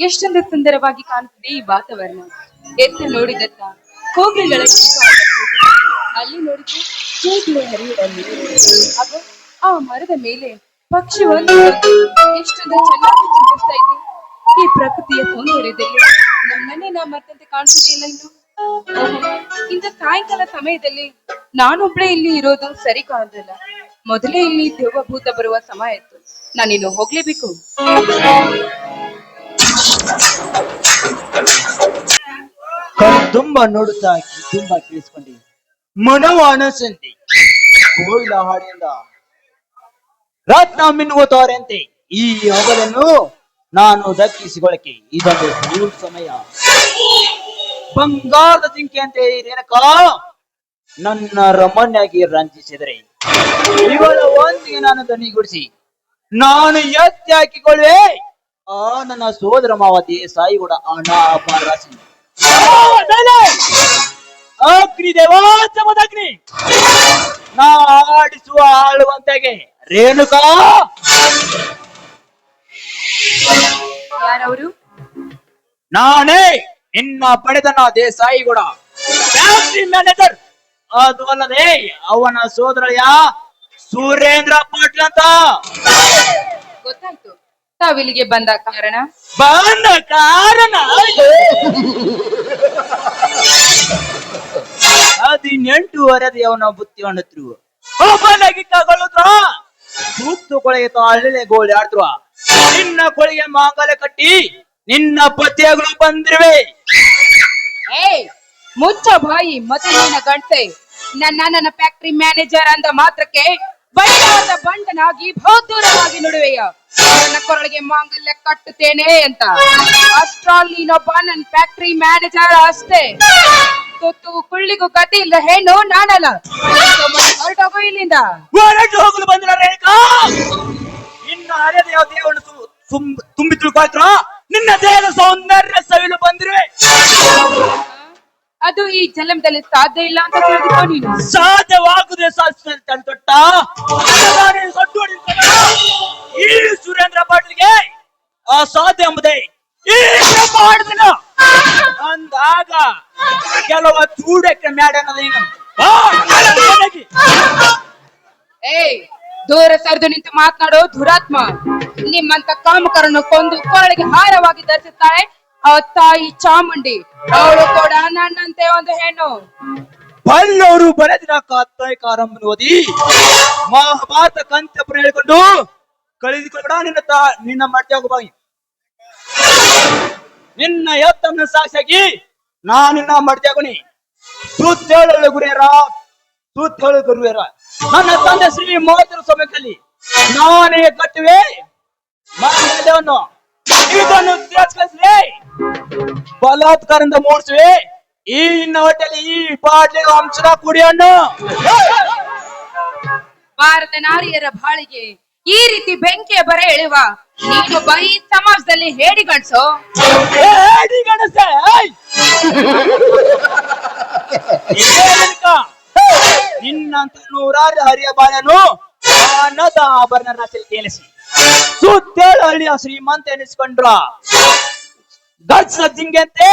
ಎಷ್ಟೊಂದು ಸುಂದರವಾಗಿ ಕಾಣುತ್ತಿದೆ ಈ ವಾತಾವರಣ. ಎತ್ತ ನೋಡಿದತ್ತ ಕೋಗಿಲೆಗಳ ಅಲ್ಲಿ ನೋಡಿದ್ರೆ ನೀರು ಹಾಗೂ ಆ ಮರದ ಮೇಲೆ ಪಕ್ಷಿ ಒಂದು ಎಷ್ಟೊಂದು ಚೆನ್ನಾಗಿ ಚಿಂತಿಸ್ತಾ ಇದೆ. ಈ ಪ್ರಕೃತಿಯ ಸೌಂದರ್ಯದಲ್ಲಿ ನಮ್ಮನ್ನೇ ನಾ ಮರ್ತಂತೆ ಕಾಣಿಸುತ್ತೆ ಇಲ್ಲ ಇನ್ನು ಇಂತ ಇಂಥ ಸಾಯಂಕಾಲ ಸಮಯದಲ್ಲಿ ನಾನೊಬ್ಳೇ ಇಲ್ಲಿ ಇರೋದು ಸರಿ ಕಾಣೋದಿಲ್ಲ. ಮೊದಲೇ ಇಲ್ಲಿ ದೇವಭೂತ ಬರುವ ಸಮಯ ಇತ್ತು. ನಾನಿನ್ನು ಹೋಗ್ಲೇಬೇಕು. ತುಂಬ ನೋಡುತ್ತಾ ತುಂಬಾ ಕೇಳಿಸ್ಕೊಂಡಿ ಮನವ ಅನಸಂತೆ ಕೋಯಿಲ ಹಾಡಿಂದ ರತ್ನ ಮಿನ್ನುವ ಈ ಹಗಲನ್ನು ನಾನು ದಕ್ಕಿಸಿಕೊಳ್ಳಕ್ಕೆ ಇದೊಂದು ಮೂರು ಸಮಯ. ಬಂಗಾರದ ಜಿಂಕೆ ಅಂತ ರೇಣಕ ನನ್ನ ರಮಣ್ಯಾಗಿ ರಂಜಿಸಿದರೆ. ಇವಳ ಒಂದಿಗೆ ನಾನು ಧ್ವನಿಗೊಡಿಸಿ, ನಾನು ಎತ್ತಿ ಹಾಕಿಕೊಳ್ಳುವೆ. ಆ ನನ್ನ ಸೋದರ ಮಾವತಿ ಸಾಯಿಗೂಡ ಹಣ ರಾಶಿ ಅಗ್ನಿ ದೇವಾಚಮದಗ್ನಿ ನಾ ಆಡಿಸುವ ಆಳುವಂತೆಗೆ. ರೇಣುಕಾ! ಯಾರವರು? ನಾನೇ ನಿನ್ನ ಪಡೆದನ ದೇಸಾಯಿಗೂಡ ಫ್ಯಾಕ್ಟರಿ ಮ್ಯಾನೇಜರ್! ಅದು ಅಲ್ಲದೆ ಅವನ ಸೋದರಯ್ಯ ಸುರೇಂದ್ರ ಪಾಟೀಲ್ ಅಂತ ಗೊತ್ತಾಯ್ತು. ತಾವಿಲ್ಲಿಗೆ ಬಂದ ಕಾರಣ? ಬಂದ ಕಾರಣ ಹದಿನೆಂಟು ವರದಿ ಅವನ ಬುತ್ತಿ ಹೊಣ್ಣತ್ರು ಒಬ್ಬನಾಗಿ ತಗೊಳ್ಳುದ್ರ ಸೂಕ್ತ ಕೊಳೆಗೆ ಗೋಳಿ ಆಡ್ತ್ರು ನಿನ್ನ ಕೊಳಿಗೆ ಮಾಂಗಲ ಕಟ್ಟಿ ನಿನ್ನ ಪತಿಯಗಳು ಬಂದಿರುವೆ. ಏಯ್ ಮುಚ್ಚ ಬಾಯಿ ಮತ್ತೆ ನಿನ್ನ ಗಂಟೆ ನನ್ನ ನನ್ನ ಫ್ಯಾಕ್ಟರಿ ಮ್ಯಾನೇಜರ್ ಅಂದ ಮಾತ್ರಕ್ಕೆ ಬೈರಾದ ಬಂಡನಾಗಿ ಬಹುದೂರವಾಗಿ ನಡುವೆಯ? ಕೊರಳಿಗೆ ಮಾಂಗಲ್ಯ ಕಟ್ಟುತ್ತೇನೆ ಅಂತ. ಅಷ್ಟ್ರಲ್ಲಿ ನೀನೊಬ್ಬ ನನ್ನ ಫ್ಯಾಕ್ಟರಿ ಮ್ಯಾನೇಜರ್ ಅಷ್ಟೇ. ತುತ್ತು ಕುಳ್ಳಿಗೂ ಗತಿ ಇಲ್ಲ, ಹೆಣ್ಣು ನಾನಲ್ಲ. ಹೊರಟೋಗು ಇಲ್ಲಿಂದ. ಹೊರಟು ಹೋಗಲು ಬಂದಿಲ್ಲ ಇನ್ನು ಹರಿಯದ ದೇವ ದೇವನು ತುಂಬಿ ತಿಳ್ಕೊಳ್ತ್ರ ನಿನ್ನ ದೇಹದ ಸೌಂದರ್ಯ ಸವಿಲು ಬಂದಿರುವೆ. ಅದು ಈ ಜನ್ಮದಲ್ಲಿ ಸಾಧ್ಯ ಇಲ್ಲ ಅಂತ ತಿಳಿದುಕೋ ನೀನು? ಸಾಧ್ಯವಾಗುದೇ ಸಾಧಿಸಿದ ತಂತೊಟ್ಟ ಅದನ್ನು ಸೊಟ್ಟು ಹೊಡೆಯುತ್ತಾನೆ. ಈ ಸುರೇಂದ್ರ ಪಾಟೀಲ್ಗೆ ಅಸಾಧ್ಯ ಎಂಬುದೇ ಈಗ ಮಾಡಿದಿನ ಅಂದಾಗ ಕೆಲವ ಚೂಡಕ್ಕೆ ಮ್ಯಾಡ ಅನ್ನೋದೇನು ಬಾ, ಕೆಳಗೆ ಮನೆಗೆ. ಏಯ್ ದೂರ ಸರಿದು ನಿಂತು ಮಾತನಾಡೋ ದುರಾತ್ಮ. ನಿಮ್ಮಂತ ಕಾಮಕರನ್ನು ಕೊಂದು ಕೊರಳಿಗೆ ಹಾರವಾಗಿ ಧರಿಸುತ್ತಾಳೆ. ತಾಯಿ ಚಾಮುಂಡಿ. ಅವಳು ಕೂಡ ನನ್ನಂತೆ ಒಂದು ಹೆಣ್ಣು. ಬಲ್ಲವರು ಬರೆದಿನ ಕತ್ತಾಯ ಓದಿ ಮಹಾಭಾರತ ಕಂತ ಹೇಳಿಕೊಂಡು ಕಳೆದುಕೊಂಡ ನಿನ್ನ ತಾ, ನಿನ್ನ ಮಟ್ಟ ಬಾಯಿ. ನಿನ್ನ ಎತ್ತನ್ನು ಸಾಕ್ಷಿಯಾಗಿ ನಾ ನಿನ್ನ ಮಡ್ತ್ಯಾಗುನಿ ಸುತ್ತೇಳು ಗುರಿಯರ ಸುತ್ತೇಳು ಗುರುವೇರ. ನನ್ನ ತಂದೆ ಶ್ರೀ ಮೋದ್ರ ಸಮಯದಲ್ಲಿ ನಾನೇ ಕಟ್ಟುವೆ. ಮಾಂಗಲ್ಯವನ್ನು ಇದನ್ನು ತಿರಸ್ಕರಿಸಿ ಬಲಾತ್ಕಾರದಿಂದ ಮೂಡಿಸುವೆ ಈ ನಿನ್ನ ಹೊಟ್ಟೆಲಿ ಈ ಬಾಟ್ಲಿ ಅಂಶದ ಕುಡಿಯನ್ನು. ಭಾರತ ನಾರಿಯರ ಬಾಳಿಗೆ ಈ ರೀತಿ ಬೆಂಕಿಯ ಬರ ಎಳೆಯುವ ನೀನೊಬ್ಬ ಈ ಸಮಾಜದಲ್ಲಿ ಹೇಡಿ ಗಂಡ್ಸೋ ಹೇಳಿ ಗಣಸ? ನಿನ್ನಂತ ನೂರಾರು ಹರಿಯ ಬಾಳನು ಅನ್ನದ ಆಭರಣ ರಾಶಿ ತೇಲಿಸಿ ಸುತ್ತೇಳು ಹಳ್ಳಿಯ ಶ್ರೀಮಂತ ಎನಿಸ್ಕೊಂಡ್ರ ಗಡ್ಸ ಜಿಂಗೆಂತೆ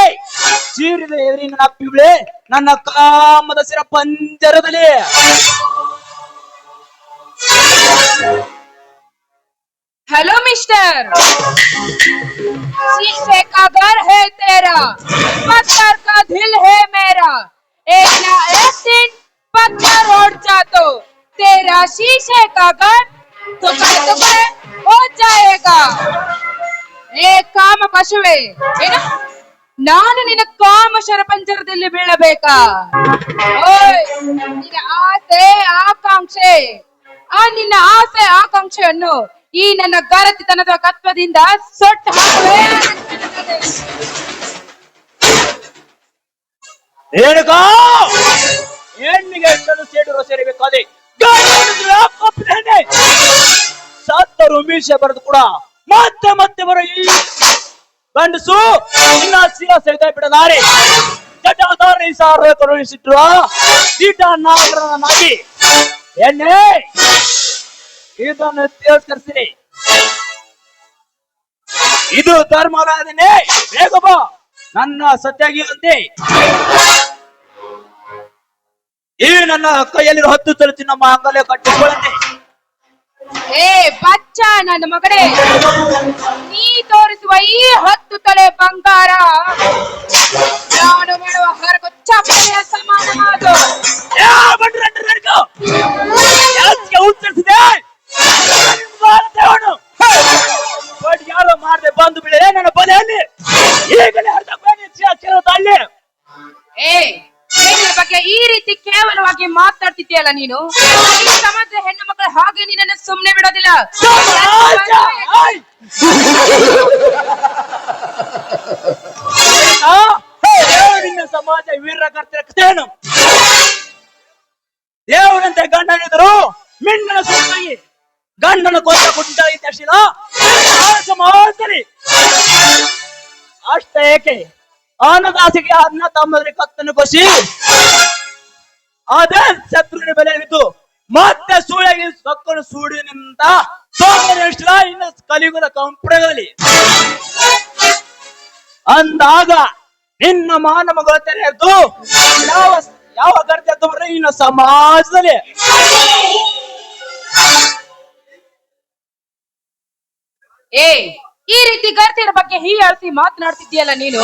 ಸೀರಿದ ಎದುರಿನ ನಪ್ಪಿಬ್ಳೆ ನನ್ನ ಕಾಮದ ಸಿರ ಪಂಜರದಲ್ಲಿ हेलो मिस्टर शीशे का घर है तेरा पत्थर का दिल है मेरा एक ना एक दिन पत्थर उड़ जा तो तेरा शीशे का घर टुकड़े टुकड़े हो जाएगा ಏ ಕಾಮ ಪಶುವೆ ಏನು ನಾನು ನಿನ್ನ ಕಾಮ ಶರಪಂಜರದಲ್ಲಿ ಬೀಳಬೇಕಾ ಓಯ್ ನಿನ್ನ ಆಸೆ ಆಕಾಂಕ್ಷೆ ಆ ನಿನ್ನ ಆಸೆ ಆಕಾಂಕ್ಷೆಯನ್ನು ಈ ನನ್ನ ಗರತಿತನದ ಕತ್ವದಿಂದ ಸೊಟ್ಟು ಹಾಕುವೆ ರೇಣುಕಾ ಹೆಣ್ಣಿಗೆ ಎಷ್ಟೊಂದು ಸೇಡು ಸೇರಬೇಕಾದೆ ಸತ್ತರು ಮೀಸೆ ಬರೆದು ಕೂಡ ಮತ್ತೆ ಮತ್ತೆ ಬರೋ ಈ ಗಂಡಸು ಇನ್ನ ಸಿರ ಸಹಿತ ಬಿಡಲಾರೆ. ಜಟಾಧಾರಿ ಸಾರ ಕರುಣಿಸಿಟ್ರು ಮಾಡಿ ನಾಗರನಾಗಿ ಎಣ್ಣೆ. ಇದನ್ನು ತಿರಸ್ಕರಿಸಿರಿ. ಇದು ಧರ್ಮರಾಜನೇ ಬೇಗ ಬಾ. ನನ್ನ ಸತ್ಯಾಗಿ ಅಂತೆ ಈ ನನ್ನ ಕೈಯಲ್ಲಿರೋ ಹತ್ತು ತಲೆ ನಮ್ಮ ಅಂಗಲೆ ಕಟ್ಟಿಕೊಳ್ಳಂತೆ ಏ ಬಚ್ಚ ನನ್ನ ಮಗನೇ ನೀ ತೋರಿಸುವ ಈ ಹತ್ತು ತಲೆ ಬಂಗಾರ. ನಾನು ಮಾಡುವ ಹರಗು ಚಪ್ಪಲಿಯ ಸಮಾನ ಮಾತು. ಯಾ, ಬಂಡ್ರು, ಬಂಡ್ರು, ಬಂಡ್ರು. ಯಾಕೆ ಉತ್ತರಿಸಿದೆ ಮಾಡ್ತೇವನು. ಹೇ, ಬಟ್ ಯಾರೋ ಮಾಡ್ದೆ ಬಂದು ಬಿಳೆ ನನ್ನ ಬಲೆಯಲ್ಲಿ. ಈಗಲೇ ಮಾತಾಡ್ತಿದ್ಯಲ್ಲ ನೀನು? ಈ ಸಮಾಜದ ಹೆಣ್ಣು ಮಕ್ಕಳು ಹಾಗೆ ನಿನ್ನನ್ನು ಸುಮ್ಮನೆ ಬಿಡೋದಿಲ್ಲ. ಸಮಾಜ! ಆಯ್! ಆ, ಹೇ, ದೇವರು ನಿನ್ನ ಸಮಾಜ ವೀರ ಕರ್ತೇನು. ದೇವರಂತೆ ಗಂಡನಿದ್ರು ಮಿಂಡನ ಸುತ್ತಾಗಿ ಗಂಡನ ಕೊಂದ ಕುಂಟ ತಕ್ಷಣ ಸಮಾಜದಲ್ಲಿ ಅಷ್ಟೇ ಏಕೆ? ಅನ್ನದಾಸಿಗೆ ಅನ್ನ ತಮ್ಮದ್ರೆ ಕತ್ತನ್ನು ಕೊಸಿ ಅದೇ ಶತ್ರುವಿನ ಬೆಲೆ ಮತ್ತೆ ಸೂಳೆಗೆ ಸೊಕ್ಕನು ಸೂಡಿನಿಂದ ಸೋಮನೇಶ್ವರ ಇನ್ನು ಕಲಿಯುಗದ ಕಂಪಣದಲ್ಲಿ ಅಂದಾಗ ನಿನ್ನ ಮಾನ ಮಗಳ ತೆರೆದು ಯಾವ ಯಾವ ಗರ್ಜೆ ಎತ್ತುವರೆ ಇನ್ನು ಸಮಾಜದಲ್ಲಿ. ಏ, ಈ ರೀತಿ ಗರ್ತಿಯರ ಬಗ್ಗೆ ಹೀ ಹೀಯಾಳಿಸಿ ಮಾತನಾಡ್ತಿದ್ಯಲ್ಲ ನೀನು?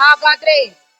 ಹಾಗಾದ್ರೆ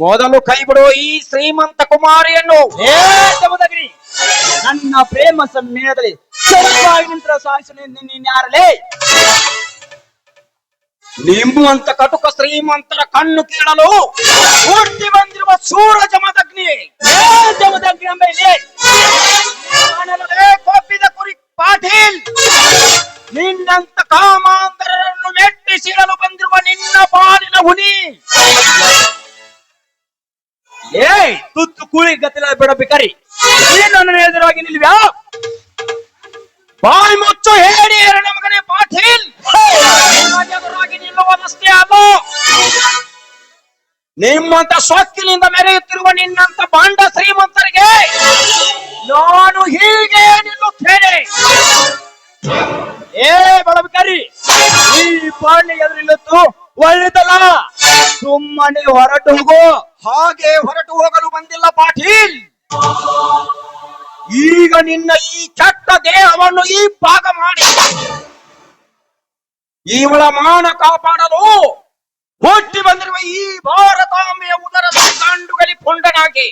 ಮೊದಲು ಕೈ ಬಿಡು ಈ ಶ್ರೀಮಂತ ಕುಮಾರಿಯನ್ನು. ಜಮದಗ್ರಿ ನನ್ನ ಪ್ರೇಮ ಸಮ್ಮೇಳನದಲ್ಲಿ ಸರಳವಾಗಿ ನಿಂತರ ಸಾಯಿಸ ಯಾರಲೇ ನಿಮ್ಮಂತ ಕಟುಕ ಶ್ರೀಮಂತರ ಕಣ್ಣು ಕೀಳಲು ಪೂರ್ತಿ ಬಂದಿರುವ ಸೂರಜ ಜಮದಗ್ನಿ ನಿಮ್ಮಂತ ಸೊಕ್ಕಿನಿಂದ ಮೆರೆಯುತ್ತಿರುವ ನಿನ್ನಂತ ಬಾಂಡ ಶ್ರೀಮಂತರಿಗೆ ನಾನು ಹೀಗೆ ನಿಲ್ಲುತ್ತೇನೆ. ಏ ಬಳಬಿಕಾರಿ ಈ ಪಾಂಡೆ ಎದುರಿಲ್ಲತ್ತು ಒಳ್ಳೆದಲ್ಲ? ಸುಮ್ಮನೆ ಹೊರಟು ಹೋಗೋ. ಹಾಗೆ ಹೊರಟು ಹೋಗಲು ಬಂದಿಲ್ಲ ಪಾಟೀಲ್. ಈಗ ನಿನ್ನ ಈ ಕೆಟ್ಟ ದೇಹವನ್ನು ಈ ಭಾಗ ಮಾಡಿ. ಇವಳ ಮಾನ ಕಾಪಾಡಲು ಹುಟ್ಟಿ ಬಂದಿರುವ ಈ ಭಾರತಾಂಬೆಯ ಉದರದಲ್ಲಿ ಗಂಡುಗಲಿ ಪುಂಡನಾಗಿ.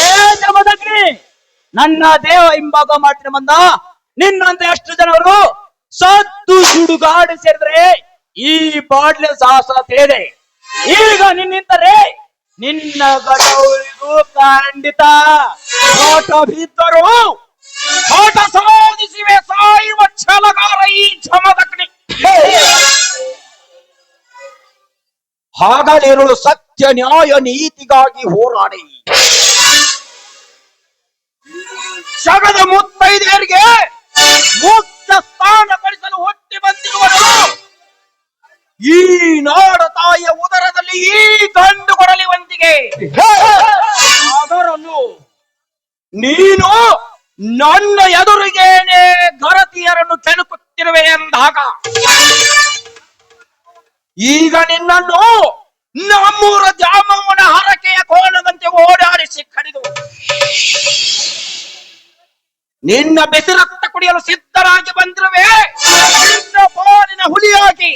ಏ ಜಮದಗ್ನಿ ನನ್ನ ದೇವ ಹಿಂಭಾಗ ಮಾಡ್ತೀನಿ ಬಂದ ನಿನ್ನಂತ ಎಷ್ಟು ಜನರು ಸತ್ತು ಸುಡುಗಾಡು ಸೇರಿದ್ರೆ ಈ ಬಾಡ್ಲೆ ಸಾಹಸ ತಿಳಿದೆ ಈಗ ನಿನ್ನಿಂತರೆ ನಿನ್ನ ಗಡವರಿಗೂ ಖಂಡಿತ ನೋಟ ಬಿದ್ದರು ನೋಟ ಸಾಧಿಸಿವೆ ಸಾಯುವ ಛಲಗಾರ ಈ ಜಮದಗ್ನಿ ಹಾಗಲಿರಲು ಸತ್ಯ ನ್ಯಾಯ ನೀತಿಗಾಗಿ ಹೋರಾಡಿ. ಶಗದ ಮುತ್ತೈದೆಯರಿಗೆ ಮುಕ್ತ ಸ್ಥಾನ ಗಳಿಸಲು ಹುಟ್ಟಿ ಬಂದಿರುವರು. ಈ ನಾಡ ತಾಯಿಯ ಉದರದಲ್ಲಿ ಈ ಗಂಡು ಕೊಡಲಿ ಒಂದಿಗೆ. ಅದರಲ್ಲೂ ನೀನು ನನ್ನ ಎದುರಿಗೇನೆ ಗರತಿಯರನ್ನು ಕೆಣಕುತ್ತಿರುವೆ ಎಂದಾಗ ಈಗ ನಿನ್ನನ್ನು ನಮ್ಮೂರ ಜಾಮವನ ಹರಕೆಯ ಕೋಲದಂತೆ ಓಡಾಡಿಸಿ ಕಡಿದು. ನಿನ್ನ ಬೆಸಿ ರಕ್ತ ಕುಡಿಯಲು ಸಿದ್ಧರಾಗಿ ಬಂದಿರುವೆ. ನಿನ್ನ ಪಾಲಿನ ಹುಲಿಯಾಗಿ.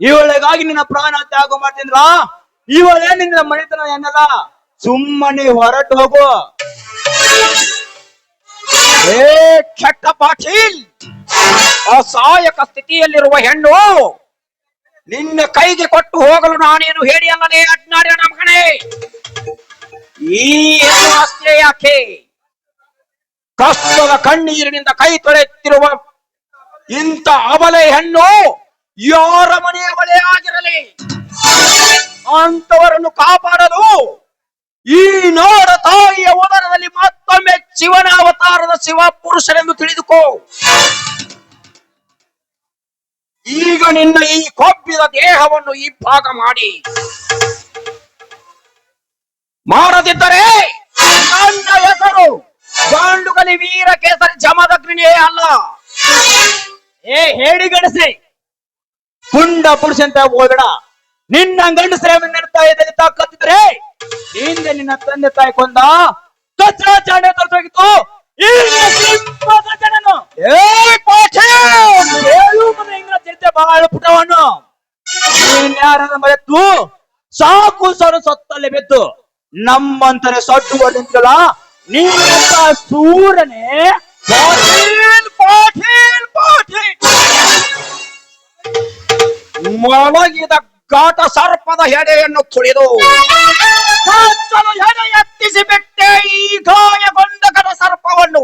ಇವಳಿಗಾಗಿ ನಿನ್ನ ಪ್ರಾಣ ತ್ಯಾಗ ಮಾಡ್ತಿದ್ರ? ಇವಳೇ ನಿನ್ನ ಮನೆತನ ಎನ್ನಲ್ಲ. ಸುಮ್ಮನೆ ಹೊರಟು ಹೋಗು. ಏ, ಕೆಟ್ಟ ಪಾಟೀಲ್. ಅಸಹಾಯಕ ಸ್ಥಿತಿಯಲ್ಲಿರುವ ಹೆಣ್ಣು, ನಿನ್ನ ಕೈಗೆ ಕೊಟ್ಟು ಹೋಗಲು ನಾನೇನು ಹೇಳಿ ಅಲ್ಲದೆ ಮಗನೇ. ಈ ಹೆಣ್ಣು ಯಾಕೆ? ಕಷ್ಟದ ಕಣ್ಣೀರಿನಿಂದ ಕೈ ತೊಳೆಯುತ್ತಿರುವ ಇಂಥ ಅಬಲೆ ಹೆಣ್ಣು ಯಾರ ಮನೆಯ ಬಲೆ ಆಗಿರಲಿ? ಅಂತವರನ್ನು ಕಾಪಾಡಲು ಈ ನೋಡ ತಾಯಿಯ ಉದರದಲ್ಲಿ ಮತ್ತೊಮ್ಮೆ ಶಿವನ ಅವತಾರದ ಶಿವ ಪುರುಷರೆಂದು ತಿಳಿದುಕೋ. ಈಗ ನಿನ್ನ ಈ ಕೊಬ್ಬಿದ ದೇಹವನ್ನು ಭಾಗ ಮಾಡಿ. ಮಾಡದಿದ್ದರೆ ನನ್ನ ಹೆಸರು ಗಾಂಡುಗಲಿ ವೀರ ಕೇಸರಿ ಜಮದಗ್ನಿಯೇ ಅಲ್ಲ. ಏ, ಹೇಳಿ ಗಣಸಿ ಪುಂಡ ಪುರುಷ ಅಂತ ಹೋಗಬೇಡ. ನಿನ್ನ ಗಂಡಸರ ನಿನ್ನ ಇದ್ದಲ್ಲಿ ತಾಕತ್ತಿದ್ರೆ ಹಿಂದೆ ನಿನ್ನ ತಂದೆ ತಾಯಿ ಕೊಂದ ಕಚ್ಚಾ ಚಾಂಡೆ ಏ ಪಾಠೆ ಏಳು ಮನೆ ಇಂಗ್ಲ ಚಿಂತೆ ಬಹಳ ಪುಟವನ್ನು ನೀನ್ ಯಾರನ್ನ ಮರೆತು ಸಾಕು ಸರ ಸತ್ತಲ್ಲೇ ಬೆತ್ತು ನಮ್ಮಂತನೇ ಸೊಟ್ಟು ಹೊಡೆಂತಲ್ಲ ನೀನಂತ ಸೂರನೇ ಪಾಟೀಲ್ ಪಾಟೀಲ್ ಪಾಟೀಲ್ ಮೊಳಗಿದ ಘಾಟ ಸರ್ಪದ ಹೆಡೆಯನ್ನು ತುಳಿದು ಹೆಡೆ ಎತ್ತಿಸಿ ಬಿಟ್ಟೆ ಈ ಗಾಯಗೊಂಡ ಕಡ ಸರ್ಪವನ್ನು.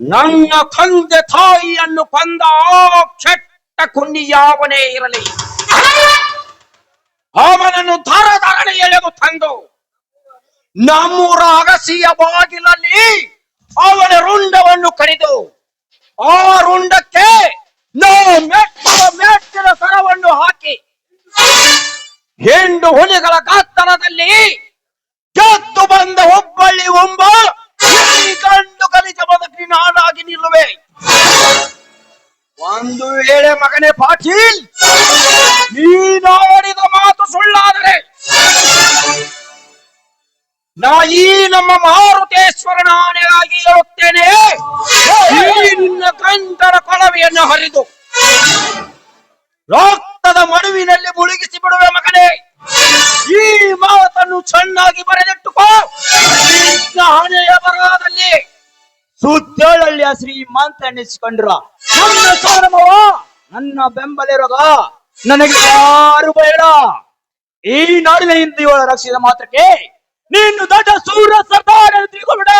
ನನ್ನ ತಂದೆ ತಾಯಿಯನ್ನು ಕೊಂದ ಆ ಕೆಟ್ಟ ಕುನ್ನಿ ಯಾವನೇ ಇರಲಿ. ಅವನನ್ನು ಧರ ಧರಣಿ ಎಳೆದು ತಂದು ನಮ್ಮೂರ ಅಗಸಿಯ ಬಾಗಿಲಲ್ಲಿ ಅವನ ರುಂಡವನ್ನು ಕಡಿದು ಆ ರುಂಡಕ್ಕೆ ನಾವು ಹೆಂಡು ಹುಲಿಗಳ ಕಾತ್ತರದಲ್ಲಿ ಗೆದ್ದು ಬಂದ ಹುಬ್ಬಳ್ಳಿ ಒಂಬ ಕಂಡು ಕಲಿತ ಬದುಕಿ ನಾನಾಗಿ ನಿಲ್ಲುವೆ. ಒಂದು ವೇಳೆ ಮಗನೇ ಪಾಟೀಲ್ ನೀನಾಡಿದ ಮಾತು ಸುಳ್ಳಾದರೆ ನಾ ಈ ನಮ್ಮ ಮಾರುತೇಶ್ವರನ ಆನೆಗಾಗಿ ಈ ನಿನ್ನ ಕಂಠರ ಕೊಳವೆಯನ್ನು ಹರಿದು ರಕ್ತದ ಮಡುವಿನಲ್ಲಿ ಮುಳುಗಿಸಿ ಬಿಡುವೆ ಮಗನೇ. ಈ ಮಾತನ್ನು ಚೆನ್ನಾಗಿ ಬರೆದಿಟ್ಟುಕೋ. ಹಣೆಯ ಬರಹದಲ್ಲಿ. ಸುತ್ತೇಳಳ್ಳಿಯ ಶ್ರೀಮಂತ ಎನ್ನಿಸಿಕೊಂಡ್ರ ನನ್ನ ಬೆಂಬಲ ನನ್ನ ನನಗೆ ಯಾರು ಬೇಡ. ಈ ನಾಡಿನ ಹಿಂದಿಯೋಳ ರಕ್ಷಿಸಿದ ಮಾತ್ರಕ್ಕೆ ನೀನು ದೊಡ್ಡ ಸೂರ ಸರ್ದಾರ ತಿಳ್ಕೊಬೇಡ.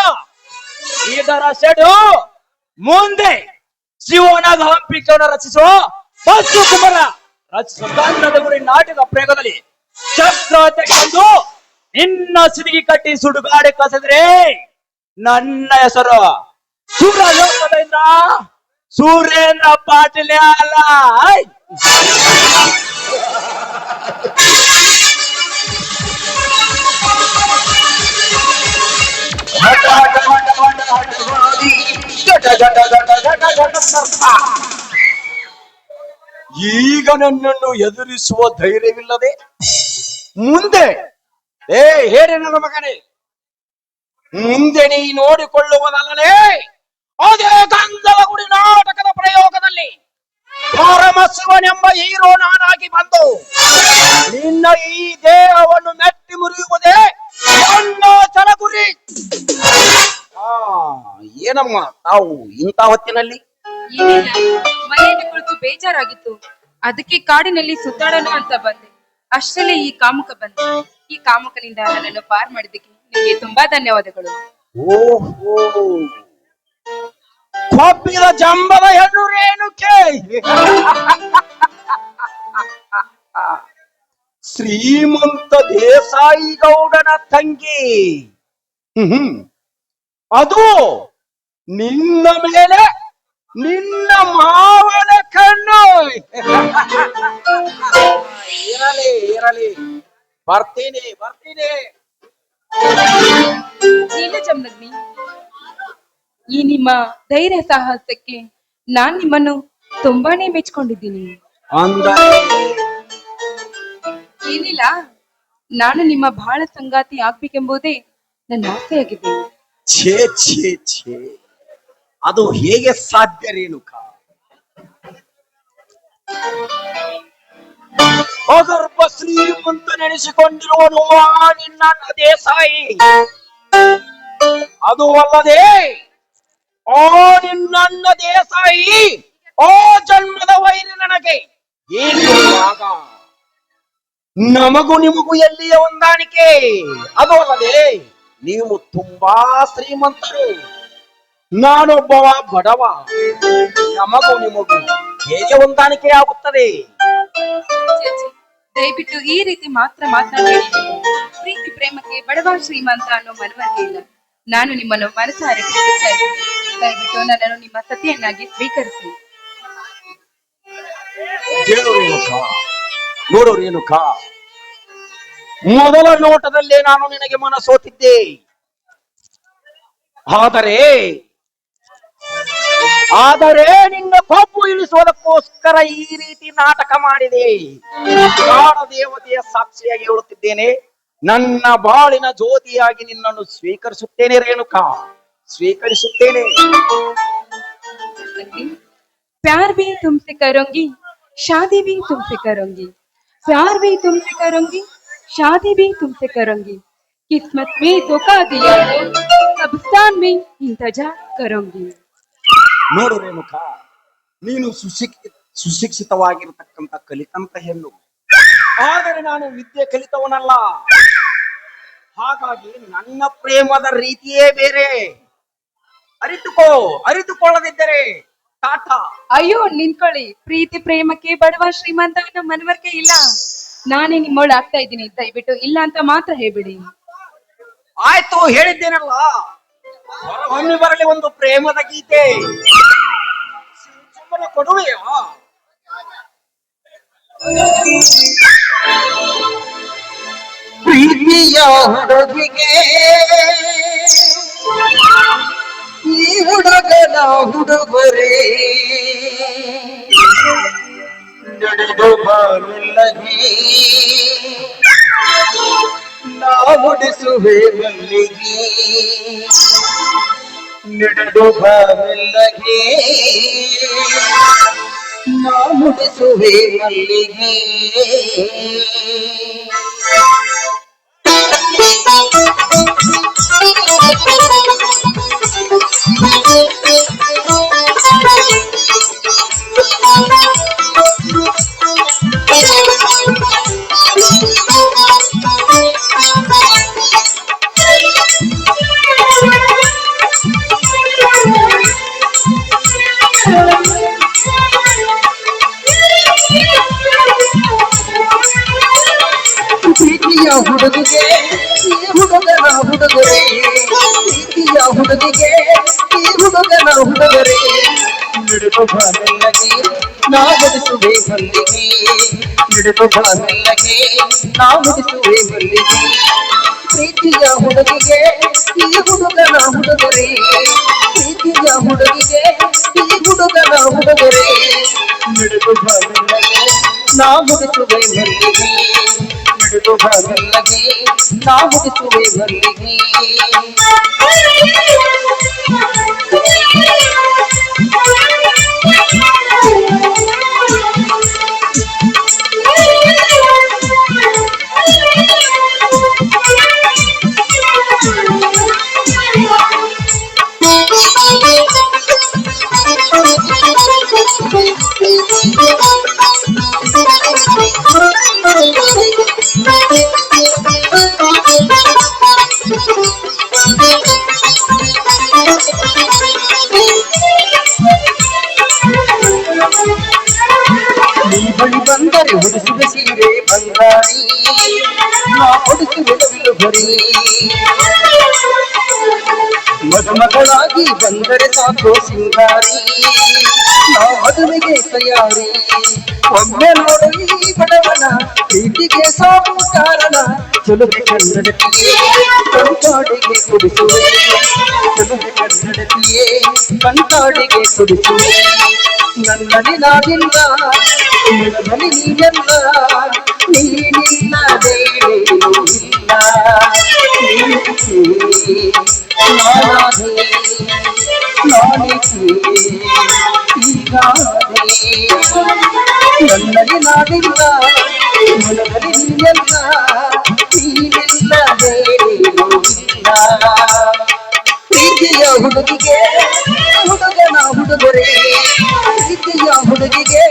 ಇದರ ಸೆಡು ಮುಂದೆ ಶಿವನಾಗ ಹಂಪಿಕೆಯನ್ನು ರಚಿಸುವ ಬಸ್ಸು ಕುಮಾರ ಕನ್ನಡ ಗುರಿ ನಾಟಕ ಪ್ರಯೋಗದಲ್ಲಿ ಶಸ್ತ್ರ ತೆಗೆದು ನಿನ್ನ ಸಿಡಿಗಿ ಕಟ್ಟಿ ಸುಡುಗಾಡೆ ಕಸಿದ್ರೆ ನನ್ನ ಹೆಸರು ಸೂರ ಲೋಕದಿಂದ ಸೂರ್ಯೇಂದ್ರ ಪಾಟೀಲ್ ಅಲ್ಲ ಐ! ಈಗ ನನ್ನನ್ನು ಎದುರಿಸುವ ಧೈರ್ಯವಿಲ್ಲದೆ. ಮುಂದೆ, ಏ, ಹೇಳಿ ನನ್ನ ಮಗನೇ. ಮುಂದೆ ನೀ ನೋಡಿಕೊಳ್ಳುವುದಲ್ಲದೆ, ಅದೇ ಗಂಧಲಗುಡಿ ನಾಟಕದ ಪ್ರಯೋಗದಲ್ಲಿ ಪರಮಶಿವನೆಂಬ ಹೀರೋ ನಾನಾಗಿ ಬಂದು ನಿನ್ನ ಈ ದೇಹವನ್ನು ಮೆಟ್ಟಿ ಮುರಿಯುವುದೇ ಚಲಗುರಿ ಏನಮ್ಮ ತಾವು ಇಂಥ ಹೊತ್ತಿನಲ್ಲಿ ಏನಿಲ್ಲ. ಮನೆಯಲ್ಲಿ ಕುಳಿತು ಬೇಜಾರಾಗಿತ್ತು. ಅದಕ್ಕೆ ಕಾಡಿನಲ್ಲಿ ಸುತ್ತಾಡೋಣ ಅಂತ ಬಂದೆ. ಅಷ್ಟಲ್ಲೇ ಈ ಕಾಮುಕ ಬಂದ ಈ ಕಾಮುಕನಿಂದ ನನ್ನನ್ನು ಪಾರ್ ಮಾಡಿದ್ದಕ್ಕೆ ನಿಮಗೆ ತುಂಬಾ ಧನ್ಯವಾದಗಳು. ಓಹೋ. ಕೊಬ್ಬಿದ ಜಂಬದ ಹೆಣ್ಣು ಶ್ರೀಮಂತ ದೇಸಾಯಿ ಗೌಡನ ತಂಗಿ. ಹ್ಮ್. ಅದು ನಿನ್ನ ಮೇಲೆ ನಿನ್ನ ಮಾವನ ಕಣ್ಣು ಇರಲಿ ಇರಲಿ. ಬರ್ತೀನಿ ಬರ್ತೀನಿ. ಇಲ್ಲ ಜಮದಗ್ನಿ ಈ ನಿಮ್ಮ ಧೈರ್ಯ ಸಾಹಸಕ್ಕೆ ನಾನ್ ನಿಮ್ಮನ್ನು ತುಂಬಾನೇ ಮೆಚ್ಕೊಂಡಿದ್ದೀನಿ. ಅಂದರೆ ಏನಿಲ್ಲ ನಾನು ನಿಮ್ಮ ಬಹಳ ಸಂಗಾತಿ ಆಗ್ಬೇಕೆಂಬುದೇ ನನ್ನ ಆಸೆಯಾಗಿದೆ. ಛೇ ಛೇ ಛೇ. ಅದು ಹೇಗೆ ಸಾಧ್ಯ ರೇಣುಕ? ಅಗರ್ಭ ಶ್ರೀಮಂತ ನೆನೆಸಿಕೊಂಡಿರುವನು ನಿನ್ನ ದೇಸಾಯಿ ಅದು ಅಲ್ಲದೆ ಓ ನಿನ್ನ ದೇಸಾಯಿ ಓ ಜನ್ಮದ ವೈರಿ ನನಗೆ. ಆಗ? ನಮಗೂ ನಿಮಗೂ ಎಲ್ಲಿಯ ಹೊಂದಾಣಿಕೆ? ಅದು ಅಲ್ಲದೆ ನೀವು ತುಂಬಾ ಶ್ರೀಮಂತರು. ನಾನೊಬ್ಬವ ಬಡವ. ನಮಗೂ ನಿಮಗೂ ಹೇಗೆ ಹೊಂದಾಣಿಕೆ ಆಗುತ್ತದೆ? ದಯವಿಟ್ಟು ಈ ರೀತಿ ಮಾತ್ರ ಮಾತನಾಡಿ. ಪ್ರೀತಿ ಪ್ರೇಮಕ್ಕೆ ಬಡವ ಶ್ರೀಮಂತ ಅನ್ನೋ ಮನವರಿಕೆ ಇಲ್ಲ. ನಾನು ನಿಮ್ಮನ್ನು ಮನಸಾರೆ ದಯವಿಟ್ಟು ನನ್ನನ್ನು ನಿಮ್ಮ ಸತಿಯನ್ನಾಗಿ ಸ್ವೀಕರಿಸಿ. ಕೇಳು ರೇಣುಕಾ ನೋಡು ರೇಣುಕಾ ಮೊದಲ ನೋಟದಲ್ಲೇ ನಾನು ನಿನಗೆ ಮನಸೋತಿದ್ದೆ. ಆದರೆ ಆದರೆ ನಿನ್ನ ಕೊಬ್ಬು ಇಳಿಸುವುದಕ್ಕೋಸ್ಕರ ಈ ರೀತಿ ನಾಟಕ ಮಾಡಿದೆ ಪ್ರಾಣ ದೇವತೆಯ ಸಾಕ್ಷಿಯಾಗಿ ಹೇಳುತ್ತಿದ್ದೇನೆ ನನ್ನ ಬಾಳಿನ ಜ್ಯೋತಿಯಾಗಿ ನಿನ್ನನ್ನು ಸ್ವೀಕರಿಸುತ್ತೇನೆ ರೇಣುಕಾ ಸ್ವೀಕರಿಸುತ್ತೇನೆ प्यार भी तुमसे करूंगी शादी भी तुमसे करूंगी प्यार भी तुमसे करूंगी शादी भी तुमसे करूंगी किस्मत में धोखा दिया तो कब्रिस्तान में इंतजार करूंगी ನೋಡು ರೇಣುಕ ನೀನು ಸುಶಿಕ್ಷಿತ ಸುಶಿಕ್ಷಿತವಾಗಿರತಕ್ಕಂತ ಕಲಿತಂತ ಹೆಣ್ಣು. ಆದರೆ ನಾನು ವಿದ್ಯೆ ಕಲಿತವನಲ್ಲ. ಹಾಗಾಗಿ ನನ್ನ ಪ್ರೇಮದ ರೀತಿಯೇ ಬೇರೆ. ಅರಿತುಕೋ ಅರಿತುಕೊಳ್ಳದಿದ್ದರೆ ಟಾಟಾ. ಅಯ್ಯೋ ನಿಂತ್ಕೊಳ್ಳಿ. ಪ್ರೀತಿ ಪ್ರೇಮಕ್ಕೆ ಬಡವ ಶ್ರೀಮಂತ ಮನವರಿಕೆ ಇಲ್ಲ. ನಾನೇ ನಿಮ್ಮೊಳಾಗ್ತಾ ಆಗ್ತಾ ಇದ್ದೀನಿ. ದಯವಿಟ್ಟು ಇಲ್ಲ ಅಂತ ಮಾತ್ರ ಹೇಳ್ಬಿಡಿ. ಆಯ್ತು ಹೇಳಿದ್ದೇನಲ್ಲ. ಹೊರಹೊಮ್ಮೆ ಬರಲಿ ಒಂದು ಪ್ರೇಮದ ಗೀತೆ. ಸುಮ್ಮನೆ ಕೊಡುವೆಯಾ? ಪ್ರೀತಿಯ ಹುಡುಗಿಗೆ ಈ ಹುಡುಗನ ಹುಡುಗರೇ ನಡೆದು ಬಾಳಲ್ಲದೆ ನಾ ಮುಡಿಸುವೆ ಮಲ್ಲಿಗೆ ನಡೆದು ಬಾಳಲ್ಲದೆ ನಾ ಮುಡಿಸುವೆ ಮಲ್ಲಿಗೆ ಹುಡುಗಿಗೆ ಈ ಹುಡುಗನ ಹುಡುಗರೇ ಪ್ರೀತಿಯ ಹುಡುಗಿಗೆ ಈ ಹುಡುಗನ ಹುಡುಗರೇ ನಡೆದು ಬಾಮೆಲ್ಲಗೆ ನಾ ಮುಡಿಸುವೆ ಮಲ್ಲಿಗೆ ನಡೆದು ಬಾಮೆಲ್ಲಗೆ ನಾ ಮುಡಿಸುವೆ ಮಲ್ಲಿಗೆ ಪ್ರೀತಿಯ ಹುಡುಗಿಗೆ ಈ ಹುಡುಗನ ಹುಡುಗರೇ ಪ್ರೀತಿಯ ಹುಡುಗಿಗೆ ಈ ಹುಡುಗನ ಹುಡುಗರೇ ನಡೆದು ಬಾಮೆಲ್ಲಗೆ ನಾ ಮುಡಿಸುವೆ ಮಲ್ಲಿಗೆ ನಡೆದು ಬಾಮೆಲ್ಲಗೆ ನಾ ಮುಡಿಸುವೆ ಮಲ್ಲಿಗೆ ನೀ ಬಂದರೆ ಸಾಕು ಸಿಂಗಾರಿ ನಾ ಮದುವೆಗೆ ತಯಾರಿ. ಒಮ್ಮೆ ನೋಡು ಬಡವನ, ಪ್ರೀತಿಗೆ ಸಾಕು ಕಾರಣ. ಚಲುವೆ ಕನ್ನಡತಿಯೇ ಕಂತಾಡಿಗೆ ಕುಡಿಸುವೆ ಚಲುವೆ ಕನ್ನಡತಿಯೇ ಕಂತಾಡಿಗೆ ಕುಡಿಸುವೆ ನನ್ನಲ್ಲಿ ನಾನಿಲ್ಲ ನಿನ್ನದಲ್ಲಿ ನೀನೆಲ್ಲ ನೀನಿಲ್ಲದೆ ಇಲ್ಲ ನೀನಿದ್ದೆ, ನಾನಾದೆ ನಾನಿದ್ದೆ ಈಗಾದೆ ನನ್ನಲ್ಲಿ ನಾನಿಲ್ಲ ನಿನ್ನದಲ್ಲಿ ನೀನೆಲ್ಲ ನೀನಿಲ್ಲದೆ ಇಲ್ಲ ಪ್ರೀತಿಯ ಹುಡುಗಿಗೆ, ಹುಡುಗನ ಹುಡುಗರೇ ಸಿದ್ಧಿಯ ಹುಡುಗಿಗೆ,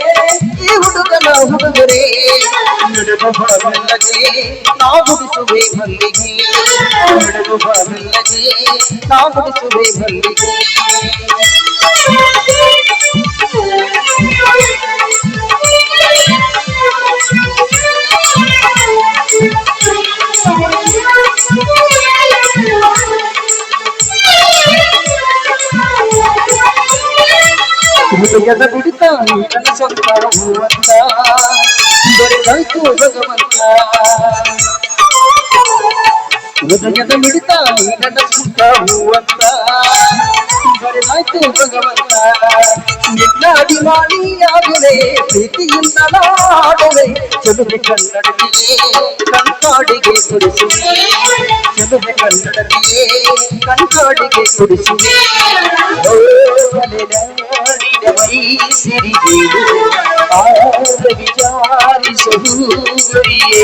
ಈ ಹುಡುಗನ ಹುಡುಗರೇ, ನಡೆದು ಬರಲ್ಲದೆ ನಾ ಹುಡುಸುವೆ ಮಲ್ಲಿಗೆ. ನಡೆದು ಬರಲ್ಲದೆ ನಾ ಹುಡುಸುವೆ ಮಲ್ಲಿಗೆ. ಹುಡುಗದ ಬಿಡಿತ ನನ್ನ ಸ್ವಂತ ಹೂವಂತ ದೊರೆತಂತು ಭಗವಂತ ಹೃದಯದ ಮಿಡಿತ ನನ್ನ ಸ್ವಂತ ಹೂವಂತ ದೊರೆತಾಯ್ತು ಭಗವಂತ ನಿನ್ನ ಅಭಿಮಾನಿಯಾಗುವೆ ಪ್ರೀತಿಯಿಂದ ನಾಡುವೆ ಚದುವೆ ಕನ್ನಡತಿಯೇ ಕಣ್ಕಾಡಿಗೆ ಕುಡಿಸುವೆ ಚದುವೆ ಕನ್ನಡತಿಯೇ ಕಣ್ಕಾಡಿಗೆ ಕುಡಿಸುವೆ ಓ ಸಿರಿಗೇಡು ಆದ ವಿಚಾರಿಸುವುದರಿಯೇ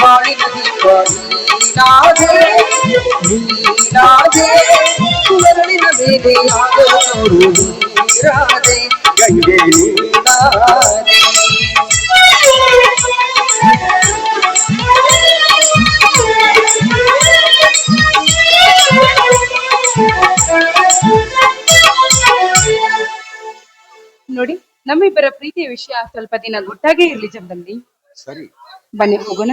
ಬಾಳಿನ ದೀಪ ನೀನಾದೆ ನೀನಾದೆ ಸುವರ್ಣಿನ ಮೇಲೆ ಆದವರು ನೀರಾದೆ ಗಂಗೆ ನೋಡಿ ನಮ್ಮಿಬ್ಬರ ಪ್ರೀತಿಯ ವಿಷಯ ಸ್ವಲ್ಪ ದಿನ ಗುಟ್ಟಾಗೇ ಇರ್ಲಿ ಜಗದಲ್ಲಿ ಸರಿ. ಬನ್ನಿ ಹೋಗೋಣ.